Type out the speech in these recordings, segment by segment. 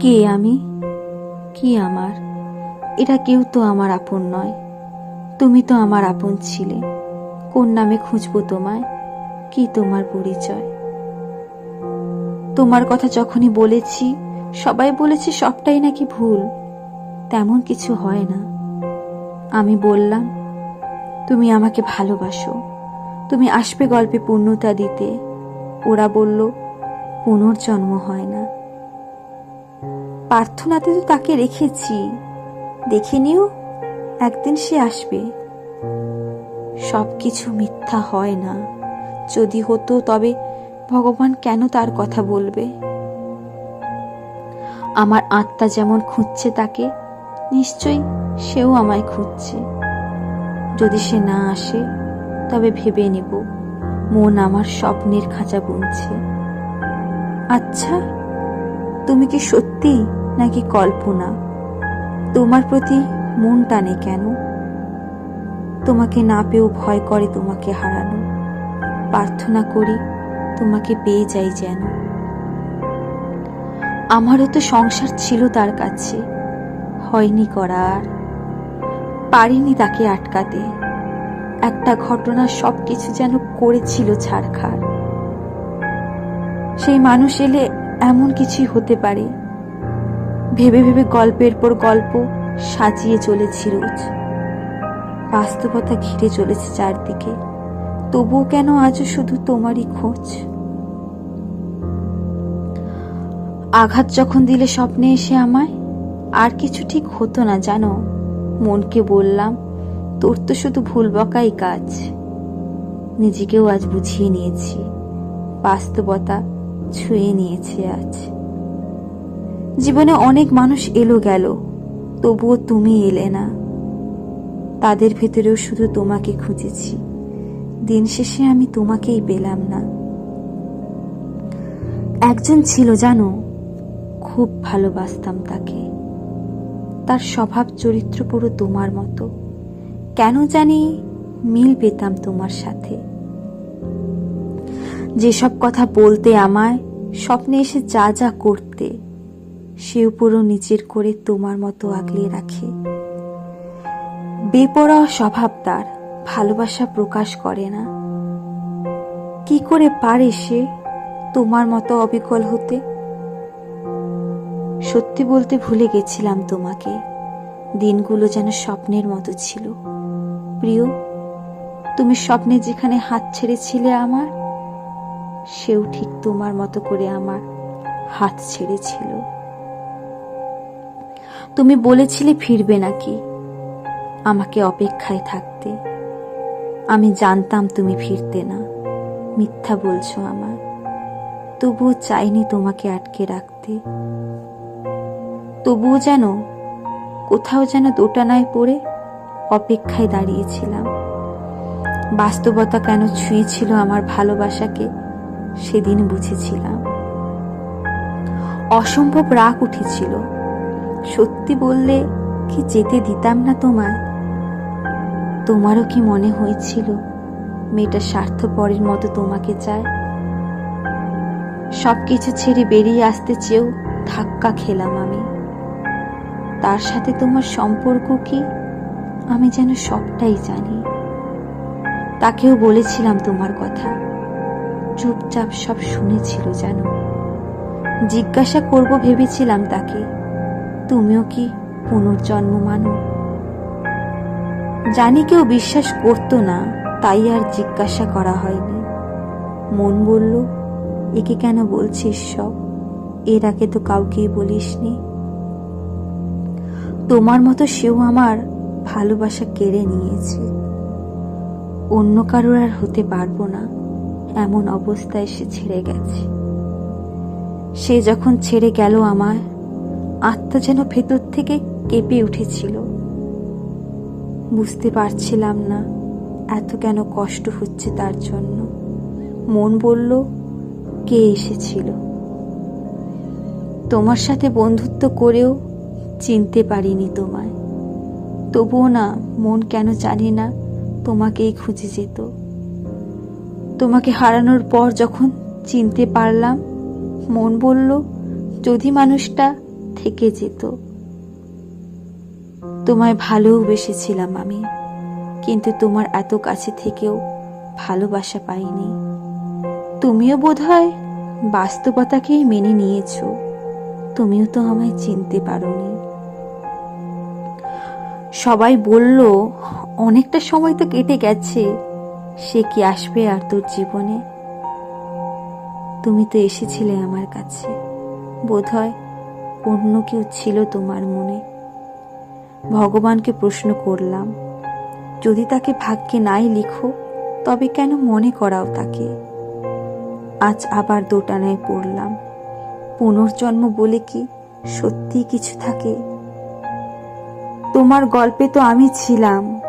কে আমি? কি আমার? এরা কেউ তো আমার আপন নয়। তুমি তো আমার আপন ছিলে। কোন নামে খুঁজবো তোমায়? কি তোমার পরিচয়? তোমার কথা যখনই বলেছি, সবাই বলেছে সবটাই নাকি ভুল। তেমন কিছু হয় না। আমি বললাম, তুমি আমাকে ভালোবাসো। তুমি আসবে গল্পে পূর্ণতা দিতে। ওরা বলল, পুনর্জন্ম হয় না। প্রার্থনাতে তো তাকে রেখেছি। দেখে নিও, একদিন সে আসবে। সব কিছু মিথ্যা হয় না। যদি হতো তবে ভগবান কেন তার কথা বলবে? আমার আত্মা যেমন খুঁজছে তাকে, নিশ্চয়ই সেও আমায় খুঁজছে। যদি সে না আসে, তবে ভেবে নেব, মন আমার স্বপ্নের খাঁচা বুনছে। আচ্ছা তুমি কি সত্যি নাকি কল্পনা? তোমার প্রতি মন টানে কেন? তোমাকে না পেয়েও ভয় করে তোমাকে হারানো। প্রার্থনা করি তোমাকে পেয়ে যাই যেন। আমারও তো সংসার ছিল তার কাছে। হয়নি করার পারিনি তাকে আটকাতে। একটা ঘটনা সব কিছু যেন করেছিল ছাড়খাড় সেই মানুষ এলে এমন কিছুই হতে পারে। ভেবে ভেবে গল্পের পর গল্প সাজিয়ে চলেছি রোজ। বাস্তবতা ঘিরে চলেছে চারদিকে। তবুও কেন আজও শুধু তোমারই খোঁজ? আঘাত যখন দিলে স্বপ্নে এসে আমায়, আর কিছু ঠিক হতো না, জানো? মনকে বললাম, তোর তো শুধু ভুল বকাই কাজ। নিজেকেও আজ বুঝিয়ে নিয়েছি। বাস্তবতা ছুঁয়ে নিয়েছে আজ। জীবনে অনেক মানুষ এলো গেল, তবুও তুমি এলে না। তাদের ভেতরেও শুধু তোমাকে খুঁজেছি। দিন শেষে আমি তোমাকেই পেলাম না। একজন ছিল জানো, খুব ভালোবাসতাম তাকে। তার স্বভাব চরিত্র পুরো তোমার মতো। কেন জানি মিল পেতাম তোমার সাথে। যেসব কথা বলতে আমায়, স্বপ্নে এসে যা যা করতে সেও পুরো নিজের করে তোমার মতো আগলে রাখে। বেপরোয়া স্বভাব তার, ভালোবাসা প্রকাশ করে না। কি করে পারে সে তোমার মতো অবিকল হতে? সত্যি বলতে ভুলে গেছিলাম তোমাকে। দিনগুলো যেন স্বপ্নের মতো ছিল। প্রিয়, তুমি স্বপ্নে যেখানে হাত ছেড়েছিলে আমার, সেও ঠিক তোমার মতো করে আমার হাত ছেড়েছিল। তুমি বলেছিলে ফিরবে নাকি? আমাকে অপেক্ষায় থাকতে। আমি জানতাম তুমি ফিরতে না। মিথ্যা বলছো আমার তবুও চাইনি তোমাকে আটকে রাখতে। তবুও যেন, কোথাও যেন দোটানায় পড়ে অপেক্ষায় দাঁড়িয়েছিলাম। বাস্তবতা কেন ছুঁয়েছিল আমার ভালোবাসাকে, সেদিন বুঝেছিলাম। অসম্ভব রাগ উঠেছিল। সত্যি বললে কি যেতে দিতাম না তোমায়? তোমারও কি মনে হয়েছিল মেয়েটা স্বার্থপরের মতো তোমাকে চায়? সব কিছু ছেড়ে বেরিয়ে আসতে চেয়েও ধাক্কা খেলাম আমি। তার সাথে তোমার সম্পর্ক কি আমি যেন সবটাই জানি। তাকেও বলেছিলাম তোমার কথা। চুপচাপ সব শুনেছিল জানো জিজ্ঞাসা করব ভেবেছিলাম তাকে। তুমিও কি পুনর্জন্ম মানো? জানি কেউ বিশ্বাস করতো না, তাই আর জিজ্ঞাসা করা হয়নি। মন বলল, একে কেন বলছিস সব? এর আগে তো কাউকেই বলিসনি। তোমার মতো সেও আমার ভালোবাসা কেড়ে নিয়েছে। অন্য কারোর আর হতে পারব না, এমন অবস্থায় সে ছেড়ে গেছে। সে যখন ছেড়ে গেল আমার আত্মা যেন ভেতর থেকে কেঁপে উঠেছিল। বুঝতে পারছিলাম না এত কেন কষ্ট হচ্ছে তার জন্য। মন বলল, কে এসেছিল? তোমার সাথে বন্ধুত্ব করেও চিনতে পারিনি তোমায়। তবুও না, মন কেন জানি না তোমাকেই খুঁজে যেত। তোমাকে হারানোর পর যখন চিনতে পারলাম, মন বলল, যদি মানুষটা থেকে যেত। তোমায় ভালোবেসেছিলাম আমি, কিন্তু তোমার এত কাছে থেকেও ভালোবাসা পাইনি। তুমিও বোধহয় বাস্তবতাকেই মেনে নিয়েছো। তুমিও তো আমায় চিনতে পারোনি। সবাই বলল, অনেকটা সময় তো কেটে গেছে, সে কি আসবে আর তোর জীবনে? তুমি তো এসেছিলে আমার কাছে, বোধহয় অন্য কেউ ছিল তোমার মনে? ভগবানকে প্রশ্ন করলাম, যদি তাকে ভাগ্যে নাই লিখো, তবে কেন মনে করাও তাকে? আজ আবার দোটানায় পড়লাম, পুনর্জন্ম বলে কি সত্যি কিছু থাকে? তোমার গল্পে তো আমি ছিলাম,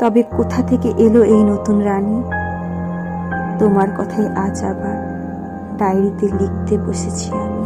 তবে কোথা থেকে এলো এই নতুন রানী? তোমার কথাই আজ আবার ডায়েরিতে লিখতে বসেছি আমি।